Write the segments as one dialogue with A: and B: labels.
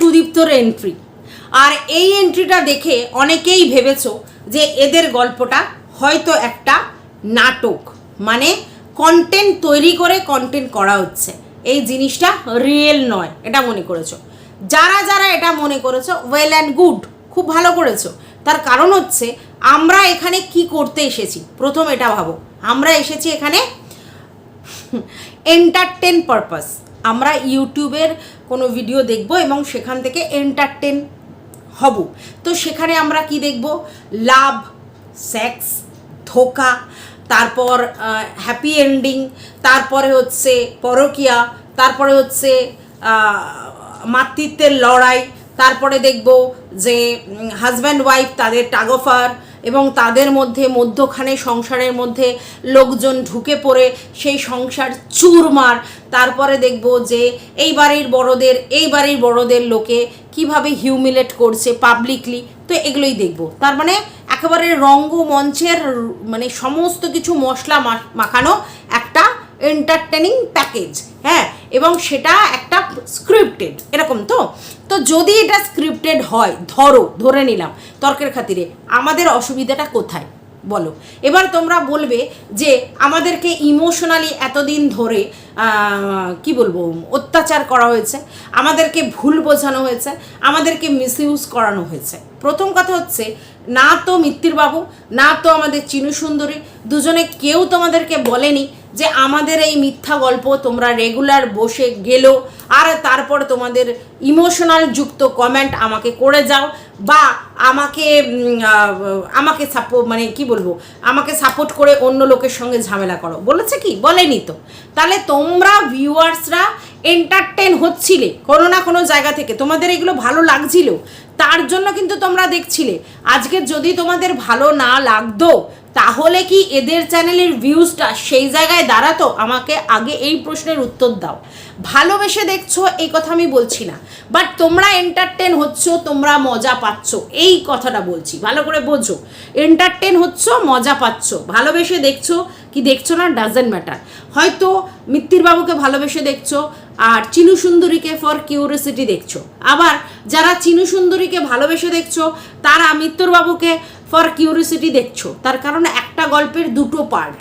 A: টুদীপ্তর entry আর এই এন্ট্রিটা দেখে অনেকেই ভেবেছো যে এদের গল্পটা হয়তো একটা নাটক। মানে কন্টেন্ট তৈরি করে কন্টেন্ট করা হচ্ছে। এই জিনিসটা রিয়েল নয়, এটা মনে করেছ। যারা যারা এটা মনে করেছ ওয়েল অ্যান্ড গুড খুব ভালো করেছ। তার কারণ হচ্ছে আমরা এখানে কি করতে এসেছি? প্রথম এটা ভাবো। আমরা এসেছি এখানে এন্টারটেন পারপাস আমরা ইউটিউবের কোনো ভিডিও দেখব এবং সেখান থেকে এন্টারটেন হব। তো সেখানে আমরা কি দেখব? লাভ সেক্স ধোকা, তারপর হ্যাপি এন্ডিং তারপরে হচ্ছে পরকিয়া, তারপরে হচ্ছে মাতৃত্বের লড়াই, তারপরে দেখব যে হাজব্যান্ড ওয়াইফ তাদের টাগফার এবং তাদের মধ্যে মধ্যখানে সংসারের মধ্যে লোকজন ঢুকে পড়ে সেই সংসার চুরমার। তারপরে দেখব যে এই বাড়ির বড়দের, এই বাড়ির বড়দের লোকে কীভাবে হিউমিলেট করছে পাবলিকলি তো এগুলোই দেখব। তার মানে একেবারে রঙ্গমঞ্চের মানে সমস্ত কিছু মশলা মাখানো একটা এন্টারটেনিং প্যাকেজ হ্যাঁ এবং সেটা একটা স্ক্রিপ্টেড এরকম তো? তো যদি এটা স্ক্রিপ্টেড হয়, ধরো, ধরে নিলাম তর্কের খাতিরে, আমাদের অসুবিধাটা কোথায়? বলো। এবার তোমরা বলবে যে আমাদেরকে ইমোশনালি এতদিন ধরে কি বলব, অত্যাচার করা হয়েছে, আমাদেরকে ভুল বোঝানো হয়েছে, আমাদেরকে মিসইউজ করানো হয়েছে। প্রথম কথা হচ্ছে না তো মিত্তির বাবু, না তো আমাদের চিনু সুন্দরী, দুজনে কেউ তোমাদেরকে বলেনি যে আমাদের এই মিথ্যা গল্প তোমরা রেগুলার বসে গেলো আর তারপর তোমাদের ইমোশনাল যুক্ত কমেন্ট আমাকে করে যাও বা আমাকে আমাকে সাপো মানে কি বলব, আমাকে সাপোর্ট করে অন্য লোকের সঙ্গে ঝামেলা করো। বলেছে কি? বলেনি তো। তাহলে তোমরা ভিউয়ার্সরা এন্টারটেন হচ্ছিলে কোনো না কোনো জায়গা থেকে। তোমাদের এগুলো ভালো লাগছিল, তার জন্য কিন্তু তোমরা দেখছিলে। আজকে যদি তোমাদের ভালো না লাগতো তাহলে কি এদের চ্যানেলের ভিউজটা সেই জায়গায় দাঁড়াতো? আমাকে আগে এই প্রশ্নের উত্তর দাও। ভালোবেসে দেখছ, এই কথা আমি বলছি না। বাট তোমরা এন্টারটেন হচ্ছ, তোমরা মজা পাচ্ছ। এই কথাটা বলছি, ভালো করে বোঝো। এন্টারটেন হচ্ছ, মজা পাচ্ছ। ভালোবেসে দেখছ, কি দেখছ না ডাজেন্ট ম্যাটার হয়তো মিত্তির বাবুকে ভালোবেসে দেখছ, আর চিনু সুন্দরীকে ফর কিউরিয়াসিটি দেখছ। আবার যারা চিনু সুন্দরীকে ভালোবেসে দেখছ, তারা মিত্তর বাবুকে ফর কিউরিয়াসিটি দেখছ। তার কারণ একটা গল্পের দুটো পার্ট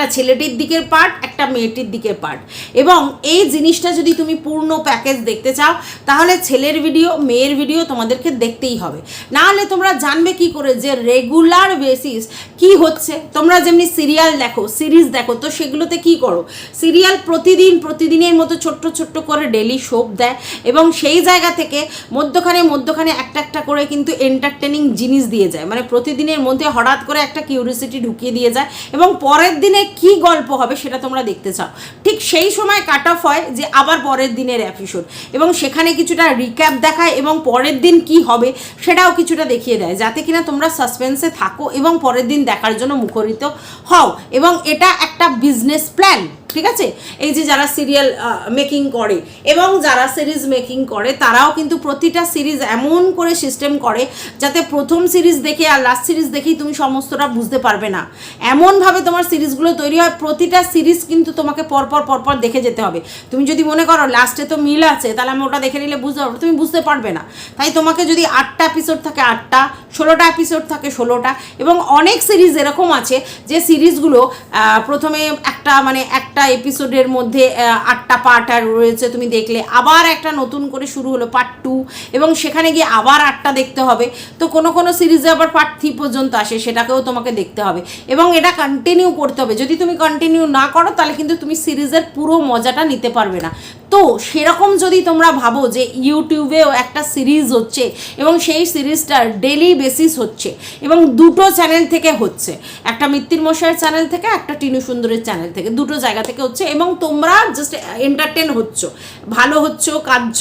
A: একটা ছেলেটির দিকের পার্ট একটা মেয়েটির দিকের পার্ট এবং এই জিনিসটা যদি তুমি পূর্ণ প্যাকেজ দেখতে চাও, তাহলে ছেলের ভিডিও মেয়ের ভিডিও তোমাদেরকে দেখতেই হবে। না হলে তোমরা জানবে কি করে যে রেগুলার বেসিস কি হচ্ছে। তোমরা যেমনি সিরিয়াল দেখো সিরিজ দেখো, তো সেগুলোতে কি করো? সিরিয়াল প্রতিদিন, প্রতিদিনের মতো ছোট্ট ছোট্ট করে ডেলি শোপ দেয় এবং সেই জায়গা থেকে মধ্যখানে মধ্যখানে একটা একটা করে কিন্তু এন্টারটেনিং জিনিস দিয়ে যায়। মানে প্রতিদিনের মধ্যে হঠাৎ করে একটা কিউরিয়াসিটি ঢুকিয়ে দিয়ে যায় এবং পরের দিনে কি গল্প হবে সেটা তোমরা দেখতে চাও। ঠিক সেই সময় কাট অফ হয় যে আবার পরের দিনের এপিসোড এবং সেখানে কিছুটা রিক্যাপ দেখায় এবং পরের দিন কি হবে সেটাও কিছুটা দেখিয়ে দেয়, যাতে কিনা তোমরা সাসপেন্সে থাকো এবং পরের দিন দেখার জন্য মুখরিত হও। এবং এটা একটা বিজনেস প্ল্যান ঠিক আছে? এই যে যারা সিরিয়াল মেকিং করে এবং যারা সিরিজ মেকিং করে, তারাও কিন্তু প্রতিটা সিরিজ এমন করে সিস্টেম করে যাতে প্রথম সিরিজ দেখে আর লাস্ট সিরিজ দেখেই তুমি সমস্তটা বুঝতে পারবে না। এমনভাবে তোমার সিরিজগুলো তৈরি হয়, প্রতিটা সিরিজ কিন্তু তোমাকে পরপর পরপর দেখে যেতে হবে। তুমি যদি মনে করো লাস্টে তো মিল আছে, তাহলে আমি ওটা দেখে নিলে বুঝতে পারব, তুমি বুঝতে পারবে না। তাই তোমাকে যদি আটটা এপিসোড থাকে, আটটা, ষোলোটা এপিসোড থাকে, ষোলোটা এবং অনেক সিরিজ এরকম আছে যে সিরিজগুলো প্রথমে একটা মানে একটা এপিসোডের মধ্যে আটটা পার্ট আর রয়েছে, তুমি দেখলে। আবার একটা নতুন করে শুরু হলো পার্ট টু এবং সেখানে গিয়ে আবার আটটা দেখতে হবে। তো কোনো কোনো সিরিজে আবার পার্ট থ্রি পর্যন্ত আসে, সেটাকেও তোমাকে দেখতে হবে। এবং এটা কন্টিনিউ করতে হবে। যদি তুমি কন্টিনিউ না করো, তাহলে কিন্তু তুমি সিরিজের পুরো মজাটা নিতে পারবে না। তো সেরকম যদি তোমরা ভাবো যে ইউটিউবেও একটা সিরিজ হচ্ছে এবং সেই সিরিজটার ডেলি বেসিস হচ্ছে এবং দুটো চ্যানেল থেকে হচ্ছে, একটা মিত্তির মশাইয়ের চ্যানেল থেকে, একটা টিনু সুন্দরের চ্যানেল থেকে, দুটো জায়গা থেকে হচ্ছে এবং তোমরা জাস্ট এন্টারটেন হচ্ছ, ভালো হচ্ছ, কাঁদছ,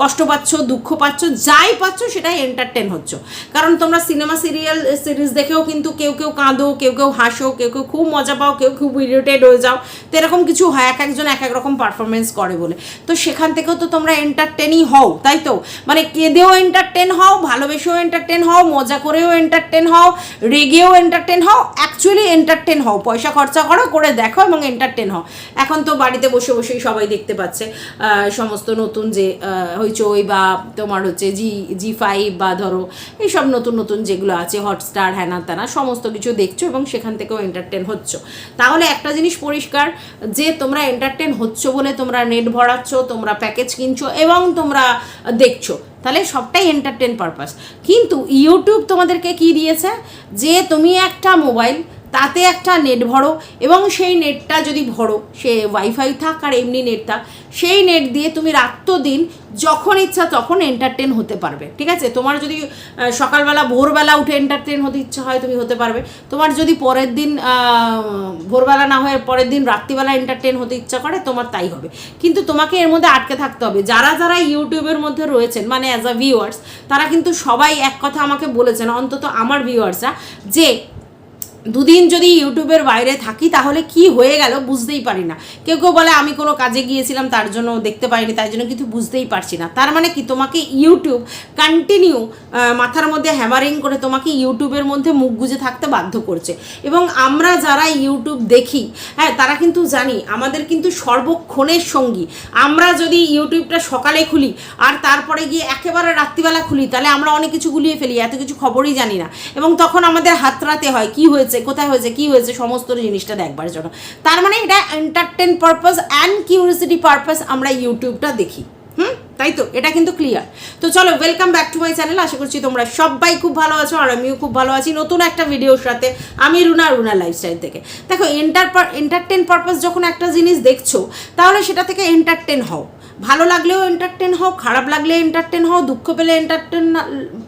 A: কষ্ট পাচ্ছ, দুঃখ পাচ্ছ, যাই পাচ্ছ সেটাই এন্টারটেন হচ্ছ। কারণ তোমরা সিনেমা সিরিয়াল সিরিজ দেখেও কিন্তু কেউ কেউ কাঁদো, কেউ কেউ হাসো, কেউ কেউ খুব মজা পাও, কেউ খুব ইরিটেড হয়ে যাও, তো এরকম কিছু হয়, এক একজন এক এক রকম পারফরমেন্স করে বলে। তো সেখান থেকেও তো তোমরা এন্টারটেনই হও, তাই তো? মানে কেঁদেও এন্টারটেন হও, ভালোবেসেও এন্টারটেন হও, মজা করেও এন্টারটেন হও, রেগেও এন্টারটেন হও অ্যাকচুয়ালি এন্টারটেন হও। পয়সা খরচা করো, করে দেখো এবং এন্টারটেন হও। এখন তো বাড়িতে বসে বসেই সবাই দেখতে পাচ্ছে সমস্ত নতুন যে হইচই বা তোমার হচ্ছে জি জি ফাইভ বা ধরো, এইসব নতুন নতুন যেগুলো আছে হটস্টার হ্যানা ত্যানা সমস্ত কিছু দেখছ এবং সেখান থেকেও এন্টারটেন হচ্ছ। তাহলে একটা জিনিস পরিষ্কার, যে তোমরা এন্টারটেন হচ্ছ বলে তোমরা নেট ভরাচ্ছ তোমরা প্যাকেজ কিনছো এবং তোমরা দেখছ। তাহলে সবটাই এন্টারটেন পারপাস কিন্তু ইউটিউব তোমাদেরকে কি দিয়েছে? যে তুমি একটা মোবাইল তাতে একটা নেট ভরো এবং সেই নেটটা যদি ভরো, সে ওয়াইফাই থাক আর এমনি নেট থাক, সেই নেট দিয়ে তুমি রাত্র দিন যখন ইচ্ছা তখন এন্টারটেন হতে পারবে, ঠিক আছে? তোমার যদি সকালবেলা, ভোরবেলা উঠে এন্টারটেন হতে ইচ্ছা হয় তুমি হতে পারবে। তোমার যদি পরের দিন ভোরবেলা না হয়ে পরের দিন রাত্রিবেলা এন্টারটেন হতে ইচ্ছা করে, তোমার তাই হবে। কিন্তু তোমাকে এর মধ্যে আটকে থাকতে হবে। যারা যারা ইউটিউবের মধ্যে রয়েছেন মানে অ্যাজ আ ভিউয়ার্স তারা কিন্তু সবাই এক কথা আমাকে বলেছেন, অন্তত আমার ভিউয়ার্সরা যে দুদিন যদি ইউটিউবের বাইরে থাকি, তাহলে কি হয়ে গেল বুঝতেই পারি না। কেউ কেউ বলে, আমি কোনো কাজে গিয়েছিলাম, তার জন্য দেখতে পাইনি, তাই জন্য কিন্তু বুঝতেই পারছি না। তার মানে কি, তোমাকে ইউটিউব কন্টিনিউ মাথার মধ্যে হ্যামারিং করে তোমাকে ইউটিউবের মধ্যে মুখ গুজে থাকতে বাধ্য করছে। এবং আমরা যারা ইউটিউব দেখি হ্যাঁ তারা কিন্তু জানি, আমাদের কিন্তু সর্বক্ষণের সঙ্গী। আমরা যদি ইউটিউবটা সকালে খুলি, আর তারপরে গিয়ে একেবারে রাত্রিবেলা খুলি, তাহলে আমরা অনেক কিছু গুলিয়ে ফেলি, এত কিছু খবরই জানি না। এবং তখন আমাদের হাতরাতে হয়, কি হয়েছে? কোথায় হয়েছে, কি হয়েছে, সমস্ত জিনিসটা দেখবার জন্য। তার মানে এটা entertain purpose and curiosity purpose আমরা ইউটিউবটা দেখি। হুম? তাই তো? এটা কিন্তু ক্লিয়ার তো চলো welcome back to my channel আশা করছি তোমরা সবাই খুব ভালো আছো আর আমিও খুব ভালো আছি নতুন একটা ভিডিওর সাথে। আমি রুনা রুনা লাইফস্টাইল থেকে। দেখো এন্টার এন্টারটেন পারপাস যখন একটা জিনিস দেখছ, তাহলে সেটা থেকে এন্টারটেন হও। ভালো লাগলেও এন্টারটেন হও, খারাপ লাগলে এন্টারটেন হও, দুঃখ পেলে এন্টারটেন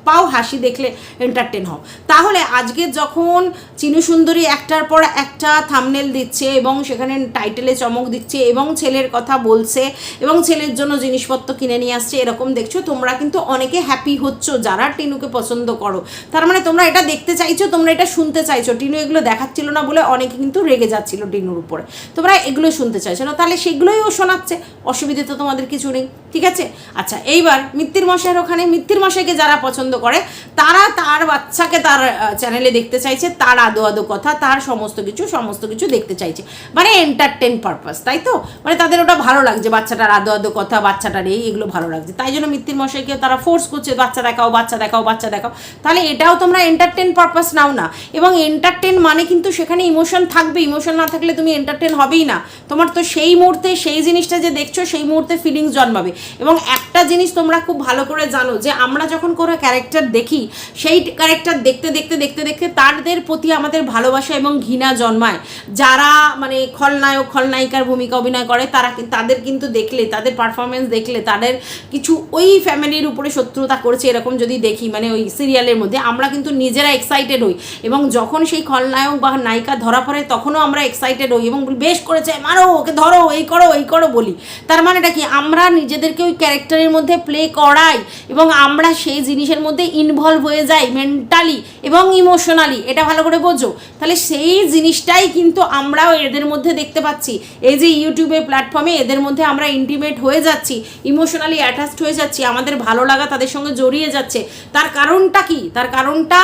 A: পাও, হাসি দেখলে এন্টারটেন হও। তাহলে আজকে যখন চিনু সুন্দরী একটার পর একটা থামনেল দিচ্ছে এবং সেখানে টাইটেলে চমক দিচ্ছে এবং ছেলের কথা বলছে এবং ছেলের জন্য জিনিসপত্র কিনে নিয়ে আসছে, এরকম দেখছ, তোমরা কিন্তু অনেকে হ্যাপি হচ্ছ যারা টিনুকে পছন্দ করো। তার মানে তোমরা এটা দেখতে চাইছো, তোমরা এটা শুনতে চাইছো। টিনু এগুলো দেখাচ্ছিল না বলে অনেকে কিন্তু রেগে যাচ্ছিল টিনুর উপরে। তোমরা এগুলো শুনতে চাইছো না, তাহলে সেগুলোই ও শোনাচ্ছে। অসুবিধে তো তোমাদের কিছু নেই, ঠিক আছে? আচ্ছা এইবার মিত্তির মশাইয়ের ওখানে, মিত্তির মশাইকে যারা পছন্দ করে, তারা তার বাচ্চাকে তার চ্যানেলে দেখতে চাইছে, তার আদো আদো কথা, তার সমস্ত কিছু সমস্ত কিছু দেখতে চাইছে। মানে এন্টারটেন পারপাস তাই তো? মানে তাদের ওটা ভালো লাগছে, বাচ্চাটার আদো আদো কথা, বাচ্চাটার এই, এগুলো ভালো লাগছে। তাই জন্য মিত্তির মশাইকে তারা ফোর্স করছে, বাচ্চা দেখাও বাচ্চা দেখাও বাচ্চা দেখাও। তাহলে এটাও তোমরা এন্টারটেন পারপাস নাও না। এবং এন্টারটেন মানে কিন্তু সেখানে ইমোশন থাকবে ইমোশন না থাকলে তুমি এন্টারটেন হবেই না। তোমার তো সেই মুহূর্তে, সেই জিনিসটা যে দেখছ, সেই মুহূর্তে ফিলিংস জন্মাবে। এবং একটা জিনিস তোমরা খুব ভালো করে জানো যে, আমরা যখন কোনো ক্যারেক্টার দেখি, সেই ক্যারেক্টার দেখতে দেখতে দেখতে দেখতে তাদের প্রতি আমাদের ভালোবাসা এবং ঘৃণা জন্মায়। যারা মানে খলনায়ক, খলনায়িকার ভূমিকা অভিনয় করে, তারা তাদের কিন্তু দেখলে, তাদের পারফরমেন্স দেখলে, তাদের কিছু ওই ফ্যামিলির উপরে শত্রুতা করছে এরকম যদি দেখি মানে ওই সিরিয়ালের মধ্যে, আমরা কিন্তু নিজেরা এক্সাইটেড হই। এবং যখন সেই খলনায়ক বা নায়িকা ধরা পড়ে, তখনও আমরা এক্সাইটেড হই এবং বেশ করেছে, মারো, ওকে ধরো, এই করো এই করো বলি। তার মানেটা কি? আমরা নিজেদেরকে ওই ক্যারেক্টারের মধ্যে প্লে করাই এবং আমরা সেই জিনিসের মধ্যে ইনভলভ হয়ে যাই মেন্টালি এবং ইমোশনালি এটা ভালো করে বোঝো। তাহলে সেই জিনিসটাই কিন্তু আমরাও এদের মধ্যে দেখতে পাচ্ছি। এই যে ইউটিউবের প্ল্যাটফর্মে এদের মধ্যে আমরা ইন্টিমেট হয়ে যাচ্ছি ইমোশনালি অ্যাটাচড হয়ে যাচ্ছি, আমাদের ভালো লাগা তাদের সঙ্গে জড়িয়ে যাচ্ছে। তার কারণটা কি? তার কারণটা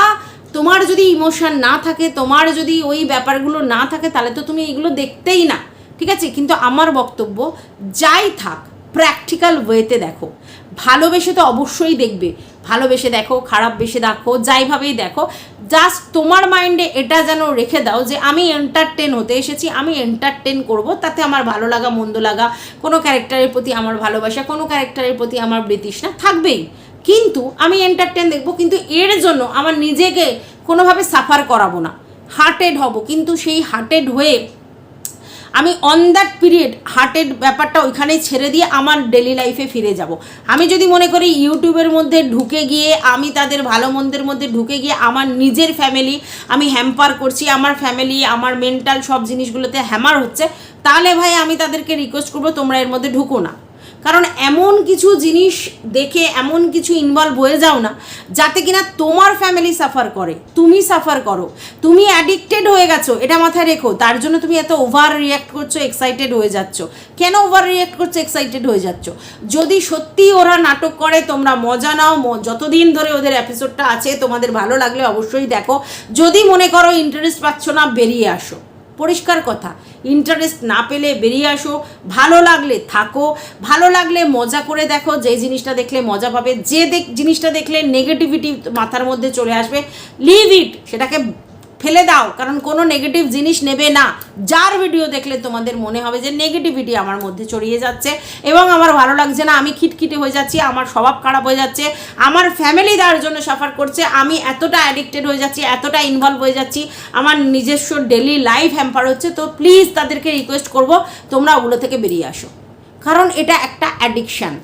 A: তোমার যদি ইমোশন না থাকে, তোমার যদি ওই ব্যাপারগুলো না থাকে, তাহলে তো তুমি এগুলো দেখতেই না। ঠিক আছে? কিন্তু আমার বক্তব্য যাই থাক প্র্যাকটিক্যাল ওয়েতে দেখো। ভালোবেসে তো অবশ্যই দেখবে। ভালোবেসে দেখো খারাপ বেসে দেখো, যাইভাবেই দেখো। জাস্ট তোমার মাইন্ডে এটা যেন রেখে দাও যে, আমি এন্টারটেন হতে এসেছি, আমি এন্টারটেন করব। তাতে আমার ভালো লাগা, মন্দ লাগা, কোনো ক্যারেক্টারের প্রতি আমার ভালোবাসা, কোনো ক্যারেক্টারের প্রতি আমার বৃতৃষ্ণা থাকবেই। কিন্তু আমি এন্টারটেন দেখব, কিন্তু এর জন্য আমার নিজেকে কোনোভাবে সাফার করাবো না। হার্টেড হব, কিন্তু সেই হার্টেড হয়ে আমি অন দ্যাট পিরিয়ড হার্টের ব্যাপারটা ওইখানেই ছেড়ে দিয়ে আমার ডেলি লাইফে ফিরে যাব। আমি যদি মনে করি ইউটিউবের মধ্যে ঢুকে গিয়ে, আমি তাদের ভালো মন্দের মধ্যে ঢুকে গিয়ে আমার নিজের ফ্যামিলি আমি হ্যাম্পার করছি, আমার ফ্যামিলি আমার মেন্টাল সব জিনিসগুলোতে হ্যামার হচ্ছে, তাহলে ভাই আমি তাদেরকে রিকোয়েস্ট করব, তোমরা এর মধ্যে ঢুকো না। কারণ এমন কিছু জিনিস দেখে, এমন কিছু ইনভলভ হয়ে যাও না, যাতে কিনা তোমার ফ্যামিলি সাফার করে, তুমি সাফার করো। তুমি অ্যাডিক্টেড হয়ে গেছো, এটা মাথায় রেখো। তার জন্য তুমি এত ওভার রিয়াক্ট করছ এক্সাইটেড হয়ে যাচ্ছ। কেন ওভার রিয়াক্ট করছ এক্সাইটেড হয়ে যাচ্ছ? যদি সত্যি ওরা নাটক করে, তোমরা মজা নাও যতদিন ধরে ওদের এপিসোডটা আছে, তোমাদের ভালো লাগলে অবশ্যই দেখো। যদি মনে করো ইন্টারেস্ট পাচ্ছ না, বেরিয়ে আসো। পরিষ্কার কথা। ইন্টারেস্ট না পেলে বেরিয়ে আসো, ভালো লাগলে থাকো, ভালো লাগলে মজা করে দেখো, যে জিনিসটা দেখলে মজা পাবে, যে দেখ, জিনিসটা দেখলে নেগেটিভিটি মাথার মধ্যে চলে আসবে লিভ ইট সেটাকে ফেলে দাও, কারণ কোনো নেগেটিভ জিনিস নেবে না। যার ভিডিও দেখলে তোমাদের মনে হবে যে নেগেটিভিটি আমার মধ্যে ছড়িয়ে যাচ্ছে এবং আমার ভালো লাগছে না, আমি খিটখিটে হয়ে যাচ্ছি, আমার স্বভাব খারাপ হয়ে যাচ্ছে, আমার ফ্যামিলি তার জন্য সাফার করছে, আমি এতটা অ্যাডিক্টেড হয়ে যাচ্ছি, এতটা ইনভলভ হয়ে যাচ্ছি, আমার নিজস্ব ডেলি লাইফ হ্যাম্পার হচ্ছে, তো প্লিজ তাদেরকে রিকোয়েস্ট করব, তোমরা ওগুলো থেকে বেরিয়ে আসো। কারণ এটা একটা অ্যাডিকশান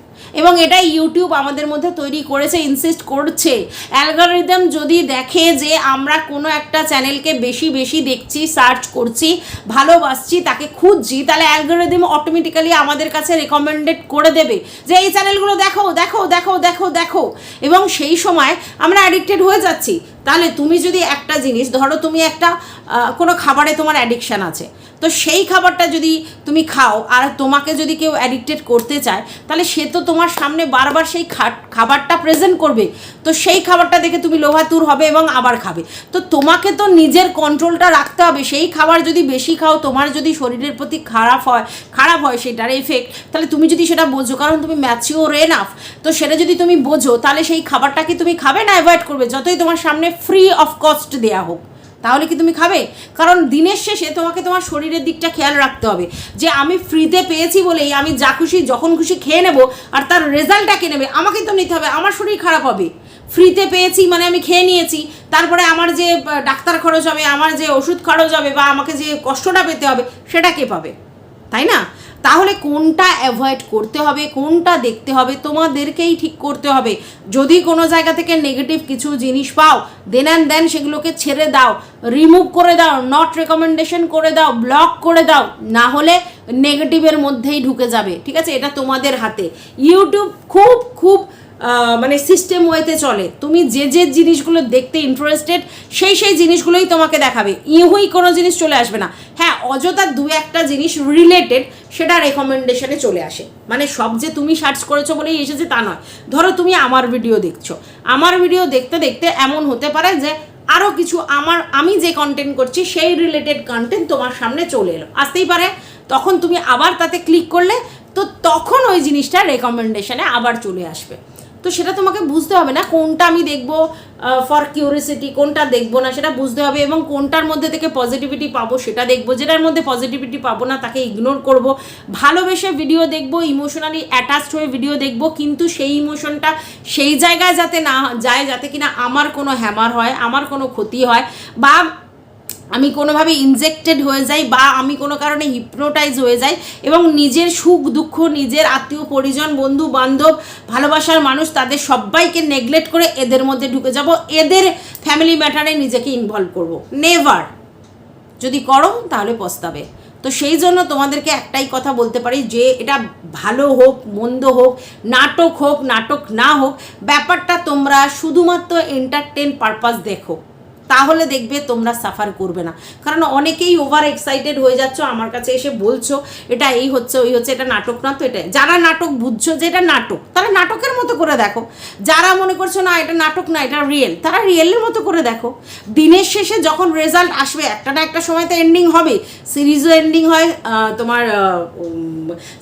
A: এবং এটাই ইউটিউব আমাদের মধ্যে তৈরি করেছে ইনসিস্ট করছে। অ্যালগোরিদম যদি দেখে যে আমরা কোনো একটা চ্যানেলকে বেশি বেশি দেখছি সার্চ করছি, ভালোবাসছি, তাকে খুঁজছি, তাহলে অ্যালগোরিদম অটোমেটিক্যালি আমাদের কাছে রেকমেন্ডেড করে দেবে যে, এই চ্যানেলগুলো দেখো দেখো দেখো দেখো দেখো। এবং সেই সময় আমরা অ্যাডিক্টেড হয়ে যাচ্ছি। তাহলে তুমি যদি একটা জিনিস, ধরো তুমি একটা কোনো খাবারে তোমার অ্যাডিকশান আছে। তো সেই খাবারটা যদি তুমি খাও আর তোমাকে যদি কেউ অ্যাডিক্টেড করতে চায়, তাহলে সে তো তোমার সামনে বারবার সেই খাবারটা প্রেজেন্ট করবে। তো সেই খাবারটা দেখে তুমি লোভাতুর হবে এবং আবার খাবে। তো তোমাকে তো নিজের কন্ট্রোলটা রাখতে হবে। সেই খাবার যদি বেশি খাও, তোমার যদি শরীরের প্রতি খারাপ হয় খারাপ হয় সেটার এফেক্ট তাহলে তুমি যদি সেটা বোঝো, কারণ তুমি ম্যাচিওর এনাফ তো সেটা যদি তুমি বোঝো, তাহলে সেই খাবারটা কি তুমি খাবে না অ্যাভয়েড করবে, যতই তোমার সামনে ফ্রি অফ কস্ট দেওয়া হোক। তাহলে কি তুমি খাবে? কারণ দিনের শেষে তোমাকে তোমার শরীরের দিকটা খেয়াল রাখতে হবে। যে আমি ফ্রিতে পেয়েছি বলেই আমি যা খুশি, যখন খুশি খেয়ে নেব আর তার রেজাল্টটা কে নেবে? আমাকে তো নিতে হবে, আমার শরীর খারাপ হবে। ফ্রিতে পেয়েছি মানে আমি খেয়ে নিয়েছি, তারপরে আমার যে ডাক্তার খরচ হবে, আমার যে ওষুধ খরচ হবে বা আমাকে যে কষ্টটা পেতে হবে, সেটা কে পাবে? তাই না? তাহলে কোনটা অ্যাভয়েড করতে হবে, কোনটা দেখতে হবে, তোমাদেরকেই ঠিক করতে হবে। যদি কোনো জায়গা থেকে নেগেটিভ কিছু জিনিস পাও দেন অ্যান্ড দেন সেগুলোকে ছেড়ে দাও রিমুভ করে দাও নট রেকমেন্ডেশন করে দাও ব্লক করে দাও, না হলে নেগেটিভের মধ্যেই ঢুকে যাবে, ঠিক আছে? এটা তোমাদের হাতে। ইউটিউব খুব খুব মানে সিস্টেম ওয়েতে চলে। তুমি যে যে জিনিসগুলো দেখতে ইন্টারেস্টেড সেই সেই জিনিসগুলোই তোমাকে দেখাবে। ইহুই কোনো জিনিস চলে আসবে না। হ্যাঁ অযথা দু একটা জিনিস রিলেটেড সেটা রেকমেন্ডেশনে চলে আসে। মানে সব যে তুমি সার্চ করেছ বলেই এসেছে তা নয়। ধরো তুমি আমার ভিডিও দেখছ। আমার ভিডিও দেখতে দেখতে এমন হতে পারে যে আরও কিছু আমার, আমি যে কন্টেন্ট করছি, সেই রিলেটেড কন্টেন্ট তোমার সামনে চলে এলো। আসতেই পারে, তখন তুমি আবার তাতে ক্লিক করলে, তো তখন ওই জিনিসটা রেকমেন্ডেশনে আবার চলে আসবে। তো সেটা তোমাকে বুঝতে হবে না, কোনটা আমি দেখব ফর কিউরিসিটি কোনটা দেখব না সেটা বুঝতে হবে এবং কোনটার মধ্যে থেকে পজিটিভিটি পাবো সেটা দেখব, যেটার মধ্যে পজিটিভিটি পাবো না তাকে ইগনোর করব, ভালোবেসে ভিডিও দেখব ইমোশনালি অ্যাটাচড হয়ে ভিডিও দেখব, কিন্তু সেই ইমোশনটা সেই জায়গায় যাতে না যায়, যাতে কিনা আমার কোনো হ্যামার হয়, আমার কোনো ক্ষতি হয়, বা আমি কোনোভাবে ইনজেক্টেড হয়ে যাই বা আমি কোনো কারণে হিপনোটাইজ হয়ে যাই এবং নিজের সুখ, দুঃখ, নিজের আত্মীয়, পরিজন, বন্ধু, বান্ধব, ভালোবাসার মানুষ তাদের সবাইকে নেগলেক্ট করে এদের মধ্যে ঢুকে যাব। এদের ফ্যামিলি ম্যাটারে নিজেকে ইনভলভ করব। নেভার যদি করো, তাহলে পস্তাবে। তো সেই জন্য তোমাদেরকে একটাই কথা বলতে পারি যে, এটা ভালো হোক, মন্দ হোক, নাটক হোক, নাটক না হোক, ব্যাপারটা তোমরা শুধুমাত্র এন্টারটেন পারপাস দেখো। তাহলে দেখবে তোমরা সাফার করবে না। কারণ অনেকেই ওভার এক্সাইটেড হয়ে যাচ্ছ, আমার কাছে এসে বলছো, এটা এই হচ্ছে, ওই হচ্ছে, এটা নাটক না তো এটা। যারা নাটক বুঝছ যে এটা নাটক, তারা নাটকের মতো করে দেখো। যারা মনে করছ, না, এটা নাটক না, এটা রিয়েল তারা রিয়েলের মতো করে দেখো। দিনের শেষে যখন রেজাল্ট আসবে, একটা না একটা সময় তো এন্ডিং হবে। সিরিজও এন্ডিং হয় তোমার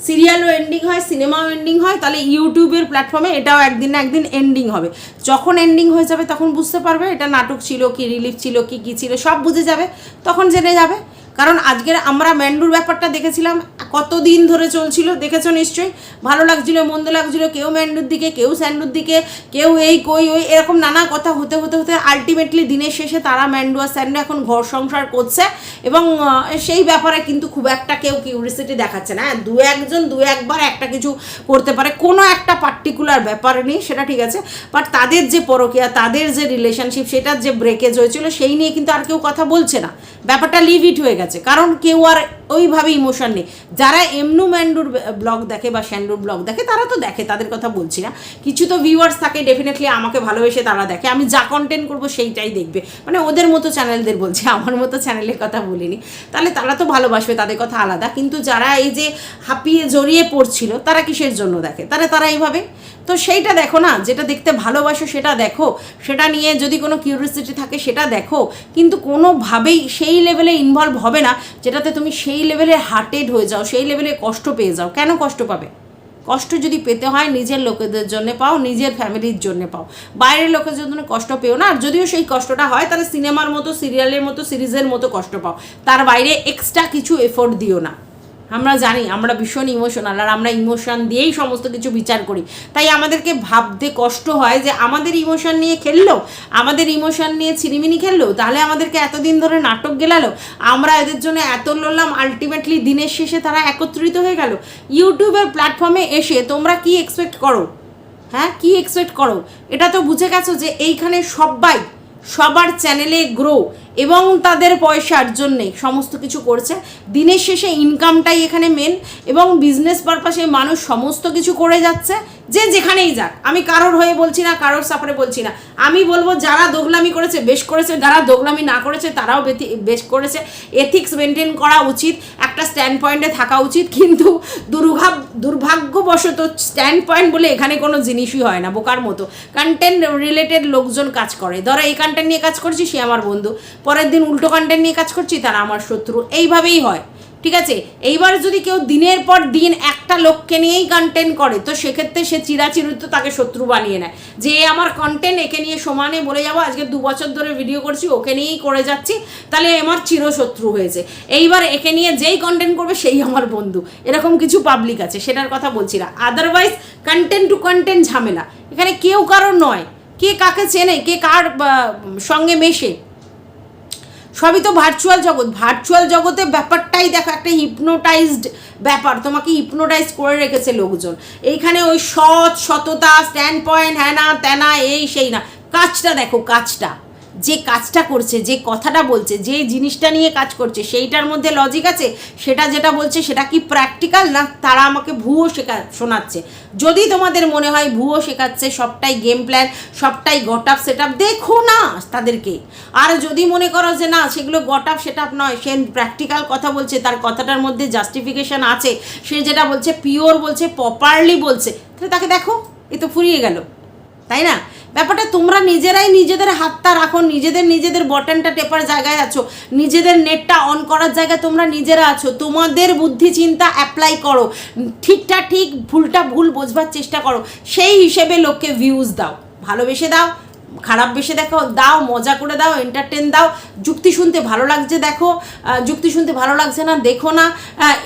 A: সিরিয়ালও এন্ডিং হয় সিনেমাও এন্ডিং হয়, তাহলে ইউটিউবের প্ল্যাটফর্মে এটাও একদিন না একদিন এন্ডিং হবে। যখন এন্ডিং হয়ে যাবে, তখন বুঝতে পারবে, এটা নাটক ছিল কি রিলিফ ছিল কি কি ছিল সব বুঝে যাবে। তখন জেনে যাবে। কারণ আজকের আমরা ম্যান্ডুর ব্যাপারটা দেখেছিলাম কতদিন ধরে চলছিল দেখেছ নিশ্চয়ই? ভালো লাগছিল মন্দ লাগছিল কেউ ম্যান্ডুর দিকে কেউ স্যান্ডুর দিকে কেউ এই কই ওই এরকম নানা কথা হতে হতে হতে আলটিমেটলি দিনের শেষে তারা ম্যান্ডু আর স্যান্ডু এখন ঘর সংসার করছে এবং সেই ব্যাপারে কিন্তু খুব একটা কেউ কিউরিসিটি দেখাচ্ছে না। হ্যাঁ, দু একজন দু একবার একটা কিছু করতে পারে কোনো একটা পার্টিকুলার ব্যাপার নেই সেটা ঠিক আছে। বাট তাদের যে পরকিয়া তাদের যে রিলেশনশিপ সেটার যে ব্রেকেজ হয়েছিল সেই নিয়ে কিন্তু আর কেউ কথা বলছে না। ব্যাপারটা লিভ ইট হয়ে গেছে। কারণ কেউ আর ওইভাবে ইমোশন নেই। যারা এমনু ম্যান্ডুর ব্লগ দেখে বা শ্যান্ডুর ব্লগ দেখে, তারা তো দেখে, তাদের কথা বলছি না। কিছু তো ভিউয়ার্স থাকে ডেফিনেটলি আমাকে ভালোবেসে তারা দেখে। আমি যা কন্টেন্ট করব সেইটাই দেখবে। মানে ওদের মতো চ্যানেলদের বলছি, আমার মতো চ্যানেলের কথা বলিনি। তাহলে তারা তো ভালোবাসবে, তাদের কথা আলাদা। কিন্তু যারা এই যে হাঁপিয়ে জড়িয়ে পড়ছিল, তারা কিসের জন্য দেখে? তারা তারা এইভাবে? তো সেইটা দেখো না, যেটা দেখতে ভালোবাসো সেটা দেখো। সেটা নিয়ে যদি কোনো কিউরিয়াসিটি থাকে সেটা দেখো। কিন্তু কোনোভাবেই সেই লেভেলে ইনভলভ হবে না, যেটাতে তুমি সেই লেভেলে হার্টেড হয়ে যাও, সেই লেভেলে কষ্ট পেয়ে যাও। কেন কষ্ট পাবে? কষ্ট যদি পেতে হয় নিজের লোকেদের জন্য পাও, নিজের ফ্যামিলির জন্য পাও। বাইরের লোকের জন্য কষ্ট পেও না, আর যদিও সেই কষ্টটা হয়, তাহলে সিনেমার মতো সিরিয়ালের মতো সিরিজের মতো কষ্ট পাও। তার বাইরে এক্সট্রা কিছু এফোর্ট দিও না। আমরা জানি, আমরা ভীষণ ইমোশনাল আর আমরা ইমোশন দিয়েই সমস্ত কিছু বিচার করি। তাই আমাদেরকে ভাবতে কষ্ট হয় যে আমাদের ইমোশন নিয়ে খেললো, আমাদের ইমোশন নিয়ে ছিনিমিনি খেললো, তাহলে আমাদেরকে এতদিন ধরে নাটক গেলালো, আমরা এদের জন্য এত লড়লাম আলটিমেটলি দিনের শেষে তারা একত্রিত হয়ে গেল। ইউটিউবের প্ল্যাটফর্মে এসে তোমরা কি এক্সপেক্ট করো? হ্যাঁ কি এক্সপেক্ট করো? এটা তো বুঝে গেছো যে এইখানে সবাই সবার চ্যানেলে গ্রো এবং তাদের পয়সার জন্যে সমস্ত কিছু করছে। দিনের শেষে ইনকামটাই এখানে মেন এবং বিজনেস পারপাসে মানুষ সমস্ত কিছু করে যাচ্ছে। যে যেখানেই যাক, আমি কারোর হয়ে বলছি না, কারোর সাপোর্টে বলছি না। আমি বলব, যারা দোগলামি করেছে, বেশ করেছে, যারা দোগলামি না করেছে, তারাও বেশ করেছে। এথিক্স মেনটেন করা উচিত, একটা স্ট্যান্ড পয়েন্টে থাকা উচিত, কিন্তু দুর্ভাগ দুর্ভাগ্যবশত স্ট্যান্ড পয়েন্ট বলে এখানে কোনো জিনিসই হয় না, বোকার মতো। কন্টেন্ট রিলেটেড লোকজন কাজ করে। ধরো, এই কন্টেন্ট নিয়ে কাজ করছি, সে আমার বন্ধু। পরের দিন উল্টো কন্টেন্ট নিয়ে কাজ করছি, তারা আমার শত্রু। এইভাবেই হয়। ঠিক আছে? এইবার যদি কেউ দিনের পর দিন একটা লোককে নিয়েই কন্টেন্ট করে, তো সেক্ষেত্রে সে চিরাচিরিত তাকে শত্রু বানিয়ে নেয়। যে আমার কন্টেন্ট একে নিয়ে সমানে বলে যাব, আজকে দু বছর ধরে ভিডিও করছি, ওকে নিয়েই করে যাচ্ছি, তাহলে আমার চিরশত্রু হয়েছে। এইবার একে নিয়ে যেই কন্টেন্ট করবে, সেই আমার বন্ধু। এরকম কিছু পাবলিক আছে, সেটার কথা বলছি না। আদারওয়াইজ কন্টেন্ট টু কন্টেন্ট ঝামেলা। এখানে কেউ কারোর নয়। কে কাকে চেনে, কে কার সঙ্গে মেশে। সবই তো ভার্চুয়াল জগৎ। ভার্চুয়াল জগতে ব্যাপারটাই দেখো, একটা হিপনোটাইজড ব্যাপার। তোমাকে হিপনোটাইজ করে রেখেছে লোকজন। এইখানে ওই সৎ সততা স্ট্যান্ড পয়েন্ট হ্যানা ত্যানা, এই, সেই না। কাজটা দেখো, কাজটা। যে কাজটা করছে, যে কথাটা বলছে, যে জিনিসটা নিয়ে কাজ করছে, সেইটার মধ্যে লজিক আছে? সেটা যেটা বলছে, সেটা কি প্র্যাকটিক্যাল না তারা আমাকে ভুয়ো শেখা, শোনাচ্ছে? যদি তোমাদের মনে হয় ভুয়ো শেখাচ্ছে, সবটাই গেম প্ল্যান সবটাই গট আপ সেট আপ দেখো না তাদেরকে। আর যদি মনে করো যে না, সেগুলো গট আপ সেট আপ নয়, সে প্র্যাকটিক্যাল কথা বলছে, তার কথাটার মধ্যে জাস্টিফিকেশন আছে, সে যেটা বলছে পিওর বলছে প্রপারলি বলছে, তাহলে তাকে দেখো, এ তো ফুরিয়ে গেল। তাই না? ব্যাপারটা তোমরা নিজেরাই নিজেদের হাতটা রাখো, নিজেদের নিজেদের বটনটা টেপার জায়গায় আছো, নিজেদের নেটটা অন করার জায়গায় তোমরা নিজেরা আছো, তোমাদের বুদ্ধি চিন্তা অ্যাপ্লাই করো, ঠিকটা ঠিক, ভুলটা ভুল বোঝবার চেষ্টা করো, সেই হিসেবে লোককে ভিউজ দাও, ভালোবেসে দাও খারাপ বেশি দেখো, দাও, মজা করে দাও এন্টারটেন দাও। যুক্তি শুনতে ভালো লাগছে দেখো যুক্তি শুনতে ভালো লাগছে না, দেখো না।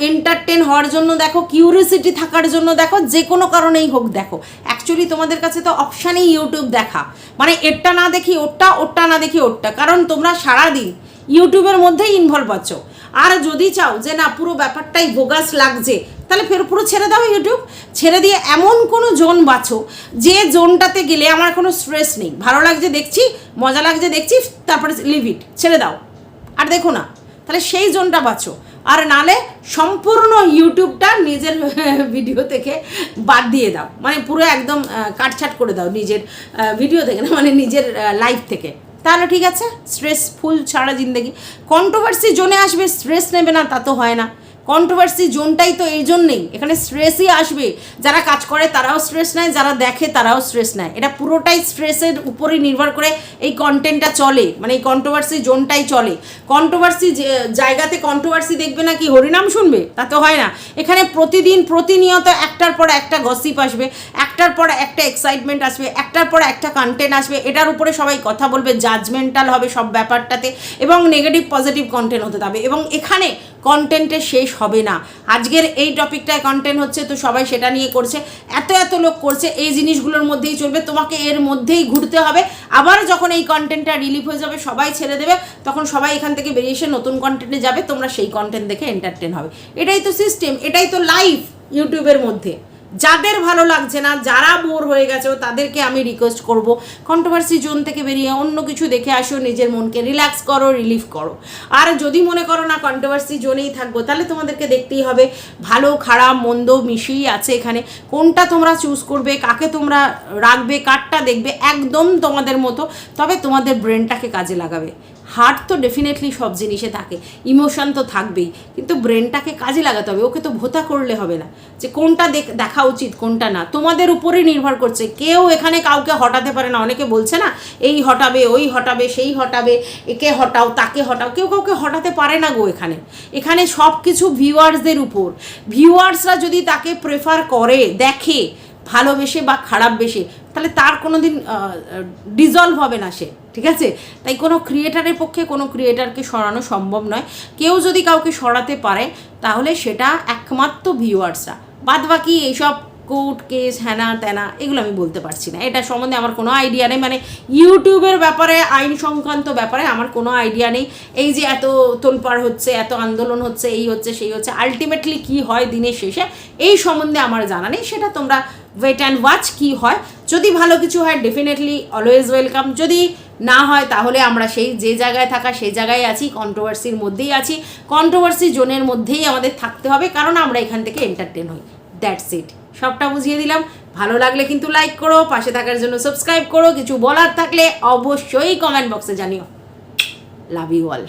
A: এন্টারটেন হওয়ার জন্য দেখো কিউরিয়াসিটি থাকার জন্য দেখো, যে কোনো কারণেই হোক দেখো। অ্যাকচুয়ালি তোমাদের কাছে তো অপশানই ইউটিউব দেখা। মানে এরটা না দেখি ওরটা ওরটা না দেখি ওরটা। কারণ তোমরা সারাদিন ইউটিউবের মধ্যেই ইনভলভ আছো। আর যদি চাও যে না, পুরো ব্যাপারটাই বোগাস লাগছে তাহলে ফের পুরো ছেড়ে দাও ইউটিউব। ছেড়ে দিয়ে এমন কোনো জোন বাছো যে জোনটাতে গেলে আমার কোনো স্ট্রেস নেই। ভালো লাগছে দেখছি, মজা লাগছে দেখছি, তারপরে লিভ ইট ছেড়ে দাও। আর দেখো না, তাহলে সেই জোনটা বাছো আর নালে সম্পূর্ণ ইউটিউবটা নিজের ভিডিও থেকে বাদ দিয়ে দাও। মানে পুরো একদম কাটছাট করে দাও নিজের ভিডিও থেকে না মানে নিজের লাইফ থেকে। তাহলে ঠিক আছে স্ট্রেসফুল ছাড়া জিন্দগি। কন্ট্রোভার্সি জোনে আসবে স্ট্রেস নেবে না, তা তো হয় না। কন্ট্রোভার্সি জোনটাই তো এই জন্যেই। এখানে স্ট্রেসই আসবে। যারা কাজ করে তারাও স্ট্রেস নেয়, যারা দেখে তারাও স্ট্রেস নেয়। এটা পুরোটাই স্ট্রেসের উপরেই নির্ভর করে এই কন্টেন্টটা চলে মানে এই কন্ট্রোভার্সি জোনটাই চলে। কন্ট্রোভার্সি জায়গাতে কন্ট্রোভার্সি দেখবে না কি হরিনাম শুনবে? তা তো হয় না। এখানে প্রতিদিন, প্রতিনিয়ত একটার পর একটা গসিপ আসবে, একটার পর একটা এক্সাইটমেন্ট আসবে, একটার পর একটা কন্টেন্ট আসবে। এটার উপরে সবাই কথা বলবে জাজমেন্টাল হবে সব ব্যাপারটাতে এবং নেগেটিভ পজিটিভ কন্টেন্ট হতে থাকবে। এবং এখানে কন্টেন্টের শেষ হবে না। আজকের এই টপিকটায় কন্টেন্ট হচ্ছে, তো সবাই সেটা নিয়ে করছে। এত এত লোক করছে, এই জিনিসগুলোর মধ্যেই চলবে, তোমাকে এর মধ্যেই ঘুরতে হবে। আবার যখন এই কন্টেন্টটা রিলিফ হয়ে যাবে, সবাই ছেড়ে দেবে, তখন সবাই এখান থেকে বেরিয়ে এসে নতুন কন্টেন্টে যাবে, তোমরা সেই কন্টেন্ট দেখে এন্টারটেন হবে। এটাই তো সিস্টেম এটাই তো লাইফ ইউটিউবের মধ্যে। যাদের ভালো লাগছে না, যারা বোর হয়ে গেছো, তাদেরকে আমি রিকোয়েস্ট করব। কন্ট্রোভার্সি জোন থেকে বেরিয়ে অন্য কিছু দেখে আসো, নিজের মনকে রিল্যাক্স করো রিলিফ করো। আর যদি মনে করো না কন্ট্রোভার্সি জোনেই থাকব, তাহলে তোমাদেরকে দেখতেই হবে, ভালো, খারাপ, মন্দ মিশিয়ে আছে এখানে। কোনটা তোমরা চুজ করবে, কাকে তোমরা রাখবে, কারটা দেখবে, একদম তোমাদের মতো, তবে তোমাদের ব্রেনটাকে কাজে লাগাবে। হার্ট তো ডেফিনেটলি সব জিনিসে থাকে, ইমোশন তো থাকবেই, কিন্তু ব্রেনটাকে কাজে লাগাতে হবে, ওকে তো ভোতা করলে হবে না। যে কোনটা দেখ- উচিত, কোনটা না, তোমাদের উপরে নির্ভর করছে, কেউ এখানে কাউকে হটাতে পারে না, অনেকে বলছে না, এই হটাবে, ওই হটাবে, সেই হটাবে, একে হটাও, তাকে হটাও, কেউ কাউকে হটাতে পারে না গো এখানে। এখানে সব কিছু ভিউয়ার্সদের উপর, ভিউয়ার্সরা যদি তাকে প্রেফার করে, দেখে, ভালোবেসে বা খারাপ বেসে তাহলে তার কোনো দিন ডিজলভ হবে না সে, ঠিক আছে? তাই কোনো ক্রিয়েটারের পক্ষে কোনো ক্রিয়েটারকে সরানো সম্ভব নয়। কেউ যদি কাউকে সরাতে পারে, তাহলে সেটা একমাত্র ভিউয়ার্সরা বাদ বাকি এইসব কোর্ট কেস হ্যানা ত্যানা এগুলো আমি বলতে পারছি না। এটা সম্বন্ধে আমার কোনো আইডিয়া নেই। মানে ইউটিউবের ব্যাপারে, আইন সংক্রান্ত ব্যাপারে আমার কোনো আইডিয়া নেই। এই যে এত তোলপাড় হচ্ছে, এত আন্দোলন হচ্ছে, এই হচ্ছে, সেই হচ্ছে আলটিমেটলি কি হয় দিনের শেষে, এই সম্বন্ধে আমার জানা নেই। সেটা তোমরা ওয়েট অ্যান্ড ওয়াচ কি হয়। যদি ভালো কিছু হয় ডেফিনেটলি অলওয়েজ ওয়েলকাম যদি না হয়, তাহলে আমরা সেই যে জায়গায় থাকা, সেই জায়গায় আছি কন্ট্রোভার্সির মধ্যেই আছি। কন্ট্রোভার্সি জোনের মধ্যেই আমাদের থাকতে হবে, কারণ আমরা এখান থেকে এন্টারটেন হই। দ্যাটস ইট সবটা বুঝিয়ে দিলাম। ভালো লাগলে কিন্তু লাইক করো, পাশে থাকার জন্য সাবস্ক্রাইব করো। কিছু বলার থাকলে অবশ্যই কমেন্ট বক্সে জানিও। Love you all